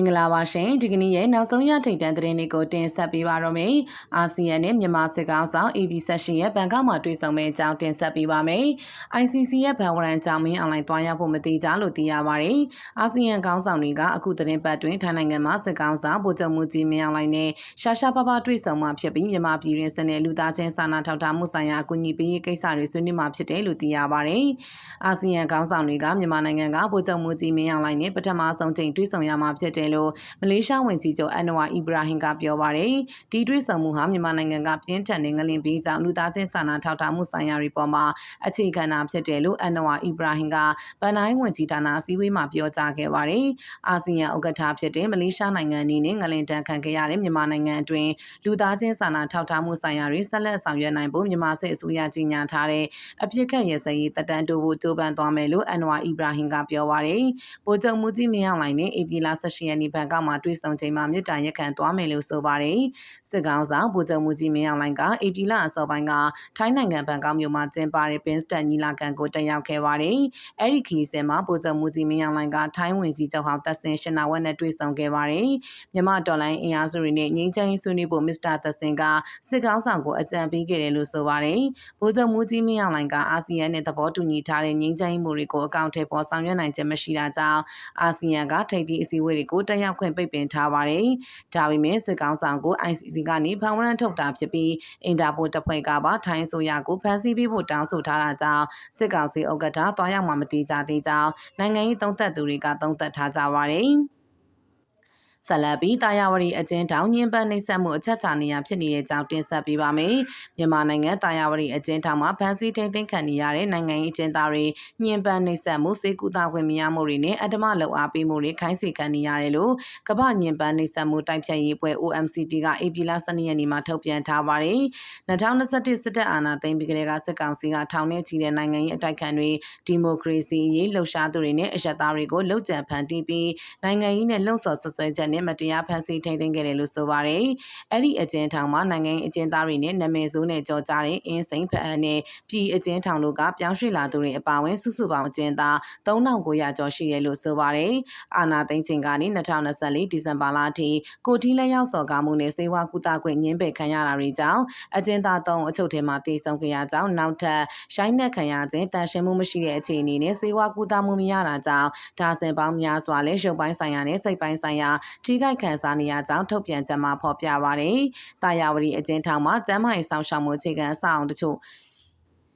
င်္ဂလာပါရှင်ဒီကနေ့ရဲ့နောက်ဆုံးရထိတ်တန့်သတင်းတွေကိုတင်ဆက်ပေးပါတော့မယ်အာဆီယံနဲ့မြန်မာစစ်ကောင်ဆောင် AB ဆက်ရှင်ရဲ့ဘန်ကောက်မှာတွေ့ဆုံမယ့်အကြောင်းတင်ဆက်ပေးပါမယ် ICC ရဲ့ဗန်ဝရန်ကြောင့်မင်းအွန်လိုင်းသွားရောက်ဖို့မသေးကြလို့သိရပါတယ်အာဆီယံကောင်ဆောင်တွေကအခုသတင်းပတ်တွင်ထိုင်းနိုင်ငံမှာစစ်ကောင်ဆောင်ဗိုလ်ချုပ်မှုကြီးမင်းအွန်လိုင်းနဲ့ရှာရှာပါပါတွေ့ဆုံမှာဖြစ်ပြီးမြန်မာပြည်တွင်စနေလူသားချင်းစာနာထောက်ထားမှုဆိုင်ရာအကူအညီပေးရေးကိစ္စတွေဆွေးနွေးမှာဖြစ်တယ်လို့သိရပါတယ်အာဆီယံကောင်ဆောင်တွေကမြန်မာနိုင်ငံကဗိုလ်ချုပ်မှုကြီးမင်းအွန်လိုင်းနဲ့ပထမဆုံးချိန်တွေ့ဆုံရမှာဖြစ်တယ်လို့မလေးရှားဝန်ကြီးချုပ်အန်နဝါအီဘရာဟင်ကပြောပါတယ်။ဒီတွေ့ဆုံမှုဟာမြန်မာနိုင်ငံကပြင်းထန်တဲ့ငလင်ပေးကြောင့်လူသားချင်းစာနာထောက်ထားမှုဆိုင်ရာတွေပေါ်မှာအခြေခံတာဖြစ်တယ်လို့အန်နဝါအီဘရာဟင်ကဗန်နိုင်ဝန်ကြီးဌာနအစည်းအဝေးမှာပြောကြားခဲ့ပါတယ်။အာဆီယံဥက္ကဋ္ဌဖြစ်တဲ့မလေးရှားနိုင်ငံအနေနဲ့ငလင်တန်းခံခဲ့ရတဲ့မြန်မာနိုင်ငံအတွင်းလူသားချင်းစာနာထောက်ထားမှုဆိုင်ရာတွေဆက်လက်ဆောင်ရွက်နိုင်ဖို့မြန်မာစစ်အစိုးရကြီးညာထားတဲ့အပြစ်ခတ်ရစရေးတတန်းတိုးဖို့ကြိုးပမ်းသွားမယ်လို့အန်နဝါအီဘရာဟင်ကပြောပါတယ်။ဗိုလ်ချုပ်မှုကြီးမင်းအောင်လှိုင်နဲ့အေပီလာ18ရက်နေ့ဘန်ကောက်မှာတွေ့ဆုံချိန်မှာမြစ်တာရက်ခံသွားမယ်လို့ဆိုပါတယ်။စစ်ကောင်ဆောင်ဗိုလ်ချုပ်မှုကြီးမင်းအောင်လှိုင်ကအေပီလာအစောပိုင်းကထိုင်းနိုင်ငံဘန်ကောက်မြို့မှာကျင်းပတဲ့ပင်းစတက်ညီလာခံကိုတက်ရောက်ခဲ့ပါတယ်။အဲ့ဒီခီးစင်မှာဗိုလ်ချုပ်မှုကြီးမင်းအောင်လှိုင်ကထိုင်းဝင်ကြီးချုပ်ဟောင်းသက်စင်ရှင်နာဝက်နဲ့တွေ့ဆုံခဲ့ပါတယ်။မြမတော်လိုင်းအင်အားစုတွေနဲ့ငြိမ်းချမ်းရေးဆွေးနွေးဖို့မစ္စတာသက်စင်ကစစ်ကောင်ဆောင်ကိုအကြံပေးခဲ့တယ်လို့ဆိုပါတယ်။ဗိုလ်ချုပ်မှုကြီးမင်းအောင်လှိုင်ကအာဆီယံနဲ့သဘောတူညီထားတဲ့ငြိမ်းချမ်းရေးမူတွေကိုအကောင့်ထဲပေါ်ဆောင်ရွက်နိုင်ခြင်းမရှိတာကြောင့်အာဆီယံကထိပ်သီးအစည်းအဝေးတွေကိုတက်ရောက်ခွင့်ပိတ်ပင်ထားပါတယ်။ဒါပေမဲ့စစ်ကောင်ဆောင်ကို ICC ကနေဖန်ဝရန်ထုတ်တာဖြစ်ပြီးအင်တာပိုတပ်ဖွဲ့ကပါထိုင်းဆိုရကိုဖမ်းဆီးပေးဖို့တောင်းဆိုထားတာကြောင့်စစ်ကောင်စီဥက္ကဋ္ဌတွားရောက်မှမတိကြသေးကြောင်းနိုင်ငံရေးသုံးသက်သူတွေကသုံးသပ်ထားကြပါတယ်။ ဆက်လက်ပြီးတာယာဝတီအကျဉ်းထောင်ညင်ပန်းနှိပ်စက်မှုအချက်ချနေရဖြစ်နေတဲ့ကြောင်းတင်ဆက်ပေးပါမယ်။မြန်မာနိုင်ငံတာယာဝတီအကျဉ်းထောင်မှာဖမ်းဆီးထိန်းသိမ်းခံနေရတဲ့နိုင်ငံရေးအကျဉ်းသားတွေညင်ပန်းနှိပ်စက်မှုစေကူတာခွင့်မရမှုတွေနဲ့အဓမ္မလုံအားပေးမှုတွေခိုင်းစေခံနေရတယ်လို့ကမ္ဘာညင်ပန်းနှိပ်စက်မှုတိုက်ဖြတ်ရေးအဖွဲ့ OMCT က AP လ12ရက်နေ့မှာထုတ်ပြန်ထားပါတယ်။2021စစ်တပ်အာဏာသိမ်းပြီးကလေးကစစ်ကောင်စီကထောင်ထဲချီတဲ့နိုင်ငံရေးအတိုက်ခံတွေဒီမိုကရေစီရေးလှုပ်ရှားသူတွေနဲ့အရက်သားတွေကိုလှုပ်ကြံဖန်တီးပြီးနိုင်ငံရေးနဲ့လှုံ့ဆော်ဆွဆွဲချက်နဲ့မတရားဖမ်းဆီးထိန်းသိမ်းခဲ့တယ်လို့ဆိုပါတယ်။အဲ့ဒီအကျဉ်းထောင်မှာနိုင်ငံအကျဉ်းသားတွေနဲ့နာမည်ဆိုးနဲ့ကြော်ကြားတဲ့အင်းစိန်ဖက်အန်နဲ့ပြည်အကျဉ်းထောင်တို့ကပြောင်းရွှေ့လာသူတွေအပါအဝင်စုစုပေါင်းအကျဉ်းသား3900ကျော်ရှိတယ်လို့ဆိုပါတယ်။အာနာသိန်းချင်းကနေ2024ဒီဇင်ဘာလအထိကိုတီးလက်ရောက်စော်ကားမှုနဲ့စေဝါကုသခွင့်ညှင်းပယ်ခံရတာတွေကြောင့်အကျဉ်းသား3အချုပ်ထဲမှာတည်ဆုံခဲ့ရကြောင်းနောက်ထပ်ရိုင်းနှက်ခံရခြင်းတန်ရှင်းမှုမရှိတဲ့အခြေအနေနဲ့စေဝါကုသမှုမရတာကြောင့်ဒါဆင်ပေါင်းများစွာလဲရုပ်ပိုင်းဆိုင်ရာနဲ့စိတ်ပိုင်းဆိုင်ရာထိခိုက်ခံစားနေရကြောင်းထုတ်ပြန်ချက်မှာဖော်ပြပါရယ်။တာယာဝတီအကျဉ်းထောင်မှာကျန်းမာရေးဆောင်ရှောက်မှုအခြေခံအဆောက်အုံတချို့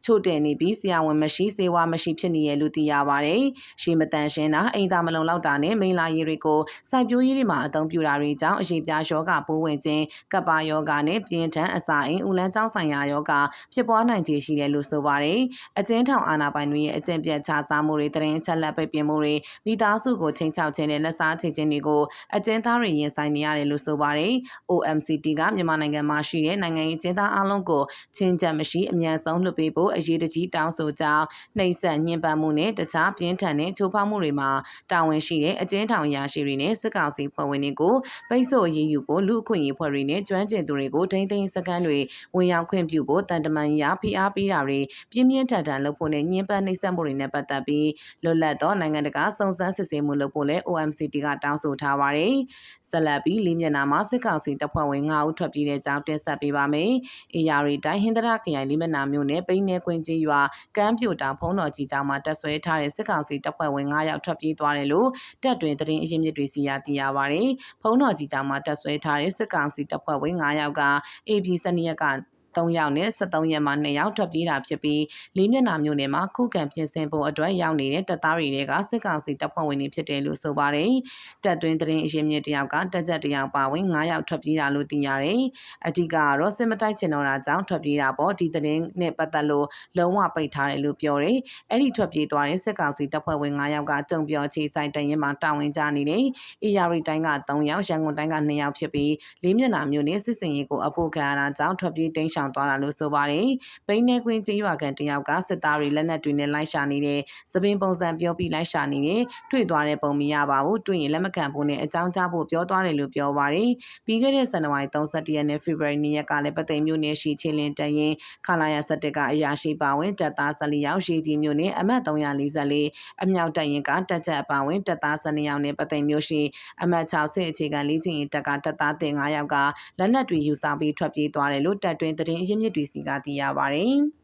ချို့တယ်နေပြီးဆရာဝန်မရှိစေဝါမရှိဖြစ်နေရလို့သိရပါတယ်။ရှေးမတန်ရှင်းတာအိမ်သာမလုံလောက်တာနဲ့မိလာရည်တွေကိုစိုက်ပျိုးရေးတွေမှာအသုံးပြုတာတွေကြောင့်အရေးပြားယောဂပိုးဝင်ခြင်းကပ်ပါယောဂနဲ့ပြင်းထန်အစာအိမ်ဦးလန်းကျောင်းဆိုင်ရာယောဂဖြစ်ပွားနိုင်ခြေရှိတယ်လို့ဆိုပါတယ်။အကျဉ်းထောင်အာဏာပိုင်တွေရဲ့အကျင့်ပြတ်ချစားမှုတွေတရင်ချက်လက်ပိတ်ပင်မှုတွေမိသားစုကိုချိန်ချောက်ခြင်းနဲ့လက်စားချေခြင်းတွေကိုအကျဉ်းသားတွေရင်ဆိုင်နေရတယ်လို့ဆိုပါတယ်။ OMCT ကမြန်မာနိုင်ငံမှာရှိတဲ့နိုင်ငံရေးကျင်းသားအလုံးကိုချင်းချက်မရှိအမြန်ဆုံးလွှတ်ပေးဖို့အရေးတကြီးတောင်းဆိုကြောင်းနှိပ်စက်ညှဉ်းပန်းမှုနဲ့တခြားပြင်းထန်တဲ့ချိုးဖောက်မှုတွေမှာတာဝန်ရှိတဲ့အကျဉ်းထောင်ရာရှိတွေနဲ့စစ်ကောင်စီဖွဲ့ဝင်တွေကိုပိတ်ဆို့အရေးယူဖို့လူအခွင့်အရေးဖွဲ့တွေနဲ့ကျွမ်းကျင်သူတွေကိုထိန်းသိမ်းစကန်တွေဝင်ရောက်ခွင့်ပြုဖို့တန်တမန်ရာဖိအားပေးတာတွေပြင်းပြင်းထန်ထန်လုပ်ဖို့နဲ့ညှဉ်းပန်းနှိပ်စက်မှုတွေနဲ့ပတ်သက်ပြီးလွတ်လပ်သောနိုင်ငံတကာစုံစမ်းစစ်ဆေးမှုလုပ်ဖို့လည်း OMCT ကတောင်းဆိုထားပါတယ်။ဆက်လက်ပြီးလေးမျက်နှာမှာစစ်ကောင်စီတပ်ဖွဲ့ဝင်9ဦးထွက်ပြေးတဲ့ကြောင်းတင်ဆက်ပေးပါမယ်။အေယာရီတိုင်းဟင်္ဒရာခရိုင်လေးမျက်နှာမြို့နယ်ပိန်းနေကွင်းကြီးရွာကမ်းပြိုတောင်ဖုံးတော်ကြီးကျောင်းမှာတက်ဆွဲထားတဲ့စစ်ကောင်စီတပ်ဖွဲ့ဝင်9ယောက်ထွက်ပြေးသွားတယ်လို့တပ်တွင်သတင်းအရင်းမြစ်တွေစီရသိရပါတယ်။ဖုံးတော်ကြီးကျောင်းမှာတက်ဆွဲထားတဲ့စစ်ကောင်စီတပ်ဖွဲ့ဝင်9ယောက်က AB စနစ်ရက်က 3ယောက်နဲ့73ရက်မှာ2ယောက်ထွက်ပြေးတာဖြစ်ပြီးလေးမျက်နှာမျိုးနယ်မှာခုခံပြင်ဆင်ဖို့အတွက်ရောက်နေတဲ့တပ်သားတွေကစစ်ကောင်စီတပ်ဖွဲ့ဝင်တွေဖြစ်တယ်လို့ဆိုပါတယ်။တပ်တွင်းသတင်းအရင်းမြစ်တယောက်ကတပ်ချက်တယောက်ပါဝင်9ယောက်ထွက်ပြေးတာလို့သိရတယ်။အဓိကကတော့စစ်မတိုက်ချင်တော့တာကြောင့်ထွက်ပြေးတာပေါ့ဒီသတင်းနဲ့ပတ်သက်လို့လုံးဝပိတ်ထားတယ်လို့ပြောတယ်။အဲ့ဒီထွက်ပြေးသွားတဲ့စစ်ကောင်စီတပ်ဖွဲ့ဝင်9ယောက်ကကြုံပြောချေဆိုင်တရင်မှာတာဝန်ကြနေတယ်။အေယာရီတိုင်းက3ယောက်ရန်ကုန်တိုင်းက2ယောက်ဖြစ်ပြီးလေးမျက်နှာမျိုးနဲ့စစ်စင်ရေးကိုအဖို့ခံရတာကြောင့်ထွက်ပြေးတိမ်းရှောင်ဆောင်သွားတာလို့ဆိုပါတယ်။ပိန်းနေကွင်းကျေးရွာကန်တယောက်ကစစ်သားတွေလက်နက်တွေနဲ့လိုက်ရှာနေတဲ့သပင်ပုံစံပြောပြီးလိုက်ရှာနေတယ်။တွေ့သွားတဲ့ပုံမရပါဘူး။တွေ့ရင်လက်မခံဖို့နဲ့အကြောင်းကြားဖို့ပြောသွားတယ်လို့ပြောပါတယ်။ပြီးခဲ့တဲ့ဇန်နဝါရီ31ရက်နဲ့ဖေဖော်ဝါရီ2ရက်ကလည်းပသိမ်မြို့နယ်ရှိချင်းလင်းတရင်ခလာရ17ကအရာရှိပါဝင်တပ်သား14ယောက်ရှိကြီးမြို့နယ်အမှတ်344အမြောက်တပ်ရင်ကတပ်ချက်အပါဝင်တပ်သား12ယောက်နဲ့ပသိမ်မြို့ရှိအမှတ်60အခြေခံလေးချင်းတပ်ကတပ်သားတင်9ယောက်ကလက်နက်တွေယူဆောင်ပြီးထွက်ပြေးသွားတယ်လို့တပ်တွင်းသတင်းအရင်းမြစ်တွေစီကသိရပါတယ်။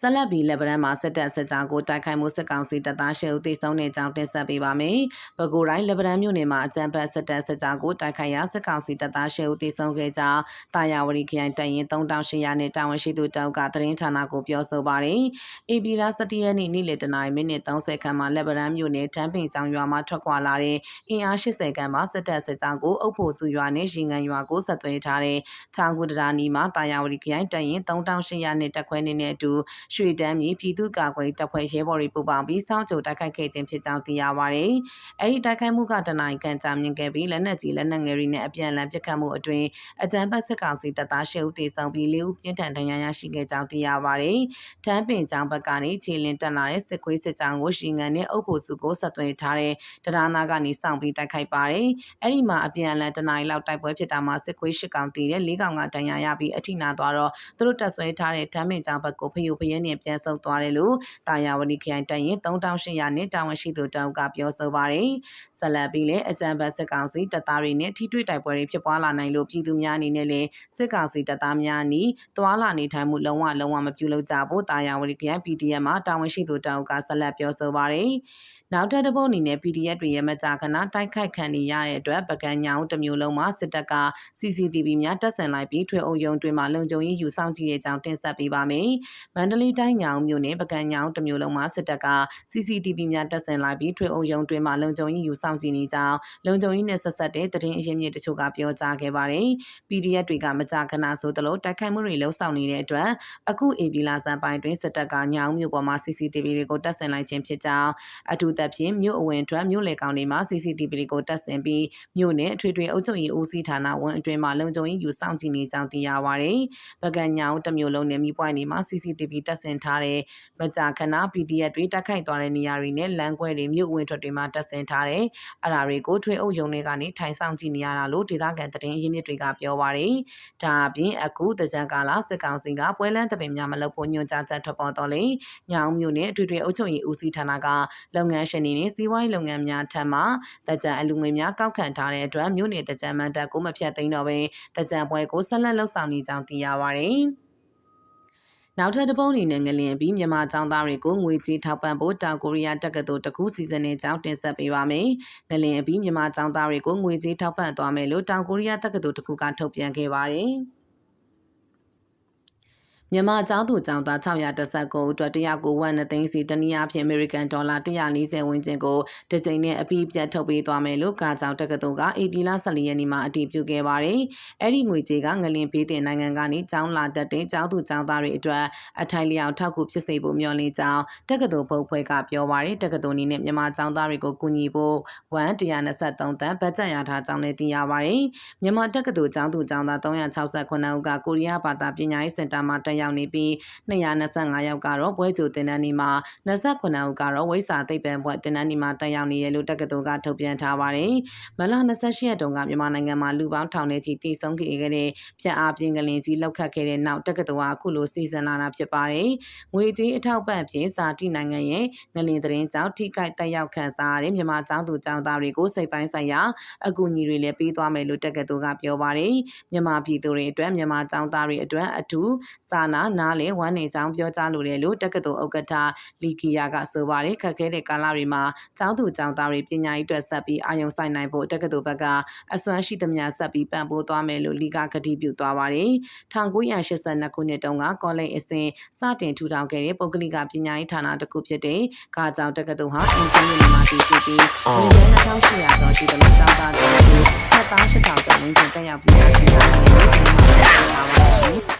ဆက်လက်ပြီးလက်ဗရန်မှာစစ်တပ်စစ်ကြောင်းကိုတိုက်ခိုက်မှုစစ်ကောင်စီတပ်သားရှစ်ဦးသေဆုံးတဲ့အကြောင်းတင်ဆက်ပေးပါမယ်။ပဲခူးတိုင်းလက်ဗရန်မြို့နယ်မှာအကြမ်းဖက်စစ်တပ်စစ်ကြောင်းကိုတိုက်ခိုက်ရာစစ်ကောင်စီတပ်သားရှစ်ဦးသေဆုံးခဲ့ကြောင်းတာယာဝတီခရိုင်တပ်ရင်း3800နဲ့တာဝန်ရှိသူတောက်ကသတင်းဌာနကိုပြောဆိုပါတယ်။ AB ရာ17ရက်နေ့နေ့လယ်တနာရီမိနစ်30ခန့်မှာလက်ဗရန်မြို့နယ်တန်းပင်ကျောင်းရွာမှာထွက်ခွာလာတဲ့အင်အား80ခန့်မှာစစ်တပ်စစ်ကြောင်းကိုအုပ်ဖို့စုရွာနဲ့ရင်ငံရွာကိုဆက်သွယ်ထားတဲ့ချောင်းကူတရာနီမှာတာယာဝတီခရိုင်တပ်ရင်း3800နဲ့တက်ခွဲနေတဲ့အတူရွှေတန်းမြေပြည်သူ့ကာကွယ်တပ်ဖွဲ့ရဲဘော်တွေပူးပေါင်းပြီးစောင့်ကြိုတိုက်ခိုက်ခဲ့ခြင်းဖြစ်ကြောင်းသိရပါဗျ။အဲဒီတိုက်ခိုက်မှုကတနိုင်ကန်ကြာမြင့်ခဲ့ပြီးလက်နက်ကြီးလက်နက်ငယ်တွေနဲ့အပြန်အလှန်ပစ်ခတ်မှုအတွင်းအကြမ်းဖက်စစ်ကောင်စီတပ်သားရှစ်ဦးသေဆုံးပြီးလေးဦးပြင်းထန်ဒဏ်ရာရရှိခဲ့ကြောင်းသိရပါဗျ။တန်းပင်ကျောင်းဘက်ကနေခြေလင်းတက်လာတဲ့စစ်ခွေးစစ်ကြောင်းကိုရှီငံနဲ့အုပ်ဖို့စုကိုဆက်သွယ်ထားတဲ့တရားနာကနေစောင့်ပြီးတိုက်ခိုက်ပါတယ်။အဲဒီမှာအပြန်အလှန်တနိုင်လောက်တိုက်ပွဲဖြစ်တာမှာစစ်ခွေးရှစ်ကောင်တည်တဲ့လေးကောင်ကဒဏ်ရာရပြီးအထိနာသွားတော့သူတို့တက်ဆွဲထားတဲ့တန်းပင်ကျောင်းဘက်ကိုဖျို့ဖျဲနဲ့ပြန်ဆုပ်သွားတယ်လို့တာယာဝတီခရိုင်တရင်3800နဲ့တာဝန်ရှိသူတောက်ကပြောဆိုပါတယ်။ဆက်လက်ပြီးလည်းအစံဘတ်စစ်ကောင်စီတပ်သားတွေနဲ့ထိတွေ့တိုက်ပွဲတွေဖြစ်ပွားလာနိုင်လို့ပြည်သူများအနေနဲ့လည်းစစ်ကောင်စီတပ်သားများနီးသွာလာနေထိုင်မှုလုံးဝလုံးဝမပြုလုပ်ကြဖို့တာယာဝတီခရိုင် PDF မှာတာဝန်ရှိသူတောက်ကဆက်လက်ပြောဆိုပါတယ်။နောက်ထပ်တစ်ပုတ်အနေနဲ့ PDF တွေရဲ့မကြာခဏတိုက်ခိုက်ခံနေရတဲ့အတွက်ပကံညောင်တစ်မျိုးလုံးမှာစစ်တပ်က CCTV များတက်ဆင်လိုက်ပြီးထွေအုပ်ရုံးတွင်မှလုံခြုံရေးယူဆောင်ကြည့်တဲ့အကြောင်းတင်ဆက်ပေးပါမယ်။မန္တလေးတိုင်းညောင်မြို့နယ်ပကံညောင်တစ်မျိုးလုံးမှာစစ်တပ်က CCTV များတက်ဆင်လိုက်ပြီးထွေအုပ်ရုံးတွင်မှလုံခြုံရေးယူဆောင်ကြည့်နေကြောင်းလုံခြုံရေးနဲ့ဆက်ဆက်တဲ့သတင်းအရင်းမြစ်တချို့ကပြောကြားခဲ့ပါတယ်။ PDF တွေကမကြာခဏဆိုသလိုတိုက်ခိုက်မှုတွေလှုံ့ဆော်နေတဲ့အတွက်အခု AB လာစံပိုင်းတွင်စစ်တပ်ကညောင်မြို့ပေါ်မှာ CCTV တွေကိုတက်ဆင်လိုက်ခြင်းဖြစ်ကြောင်းအထူးသဖြင့်မြို့အဝင်အတွက်မြို့လေကောင်တွေမှာ CCTV တွေကိုတက်ဆင်ပြီးမြို့နယ်အထွေထွေအုပ်ချုပ်ရေးဦးစီးဌာနဝန်အတွင်းမှာလုံခြုံရေးယူဆောင်ကြည့်နေကြောင်းသိရပါတယ်။ပကံညောင်တစ်မျိုးလုံးနဲ့မိပွိုင်းတွေမှာ CCTV တက်ဆင်ထားတဲ့မကြာခဏ PDF တွေတက်ခိုက်သွားတဲ့နေရာတွေနဲ့လမ်းကွဲတွေမြို့ဝင်ထွက်တွေမှာတက်ဆင်ထားတယ်။အဲ့ဒါတွေကိုထွေအုပ်ရုံတွေကနေထိုင်ဆောင်ကြည့်နေရတာလို့ဒေသခံသတင်းအရင်းမြစ်တွေကပြောပါတယ်။ဒါအပြင်အခုတကြံကာလစစ်ကောင်စီကပွဲလန်းတပင်များမလုပ်ဖို့ညွှန်ကြားချက်ထွက်ပေါ်တော့လေညောင်မြို့နယ်အထွေထွေအုပ်ချုပ်ရေးဦးစီးဌာနကလုပ်ငန်းရှင်တွေနဲ့စီးပွားရေးလုပ်ငန်းများထံမှတကြံအလူငွေများကောက်ခံထားတဲ့အတွက်မြို့နယ်တကြံမန်တပ်ကိုမဖြတ်သိမ်းတော့ဘဲတကြံပွဲကိုဆက်လက်လှုပ်ဆောင်နေကြောင်းသိရပါတယ်။ နောက်ထပ်တစ်ပုံးအနေနဲ့ငလျင်ပြီးမြန်မာចောင်းသားတွေကိုငွေကြေးထောက်ပံ့ဖို့တောင်ကိုရီးယားတက္ကသိုလ်တခုစီစဉ်နေကြောင်းတင်ဆက်ပေးပါမယ်။ငလျင်ပြီးမြန်မာចောင်းသားတွေကိုငွေကြေးထောက်ပံ့သွားမယ်လို့တောင်ကိုရီးယားတက္ကသိုလ်တခုကထုတ်ပြန်ခဲ့ပါတယ်။ မြန်မာကျောင်းသူကျောင်းသား619အတွက်တရကိုဝမ်2သိန်းစီတနည်းအားဖြင့် American Dollar 140ဝန်းကျင်ကိုတစ်ကြိမ်နဲ့အပြီးပြတ်ထုတ်ပေးသွားမယ်လို့ကာကျောင်းတက္ကသိုလ်က AP လ14ရက်နေ့မှာအတည်ပြုခဲ့ပါတယ်။အဲ့ဒီငွေကြေးကငလင်ပေးတဲ့နိုင်ငံကနေကျောင်းလာတက်တဲ့ကျောင်းသူကျောင်းသားတွေအတွက်အထိုင်လျောက်ထောက်ကူဖြစ်စေဖို့မျှော်လင့်ကြောင်းတက္ကသိုလ်ဘုတ်ဖွဲ့ကပြောပါတယ်။တက္ကသိုလ်အနေနဲ့မြန်မာကျောင်းသားတွေကိုကူညီဖို့ဝန်123တန်းဘတ်ဂျက်ရထားကြောင်းလည်းသိရပါတယ်။မြန်မာတက္ကသိုလ်ကျောင်းသူကျောင်းသား368ဦးကကိုရီးယားဘာသာပညာရေးစင်တာမှာတက်ရောက်နေပြီး225ယောက်ကတော့ပွဲကြိုတင်တန်းနေမှာ29ဦးကတော့ဝိစာသိပ္ပံဘွဲ့တင်တန်းနေမှာတက်ရောက်နေရလို့တက္ကသိုလ်ကထုတ်ပြန်ထားပါတယ်။မလ28ရက်တုန်းကမြန်မာနိုင်ငံမှာလူပေါင်းထောင်နဲ့ချီတည်ဆုံးခဲ့တဲ့ပြက်အားပြင်းကလင်ကြီးလောက်ခတ်ခဲ့တဲ့နောက်တက္ကသိုလ်ကအခုလိုစီစဉ်လာတာဖြစ်ပါတယ်။ငွေကြေးအထောက်ပံ့ဖြင့်စာတိနိုင်ငံရဲ့ငလင်သတင်းကြောင့်ထိခိုက်တက်ရောက်ခံစားရတဲ့မြန်မာကျောင်းသူကျောင်းသားတွေကိုစိတ်ပိုင်းဆိုင်ရာအကူအညီတွေလည်းပေးသွားမယ်လို့တက္ကသိုလ်ကပြောပါတယ်။မြန်မာပြည်သူတွေအတွက်မြန်မာကျောင်းသားတွေအတွက်အထူးစာနာနားလည်ဝမ်းနေကြောင်းပြောကြားလိုတယ်လို့တက္ကသိုလ်ဥက္ကဋ္ဌလီကီယာကဆိုပါတယ်ခက်ခဲတဲ့ကာလတွေမှာကျောင်းသူကျောင်းသားတွေပညာရေးအတွက်ဆက်ပြီးအာရုံစိုက်နိုင်ဖို့တက္ကသိုလ်ဘက်ကအစွမ်းရှိသမျှဆက်ပြီးပံ့ပိုးသွားမယ်လို့လီကကတိပြုသွားပါတယ်1982ခုနှစ်တုန်းကကောလိပ်အစဉ်စတင်ထူထောင်ခဲ့တဲ့ပုဂ္ဂလိကပညာရေးဌာနတစ်ခုဖြစ်တဲ့ခါကျောင်းတက္ကသိုလ်ဟာအင်ဂျင်နီယာမှာတည်ရှိပြီးဝန်ထမ်း2800ကျော်ရှိတဲ့ကျောင်းသားတွေ7800ကျော်ဝန်းကျင်တက်ရောက်ပညာသင်ကြားနေတယ်လို့ပြောထားပါတယ်ရှင်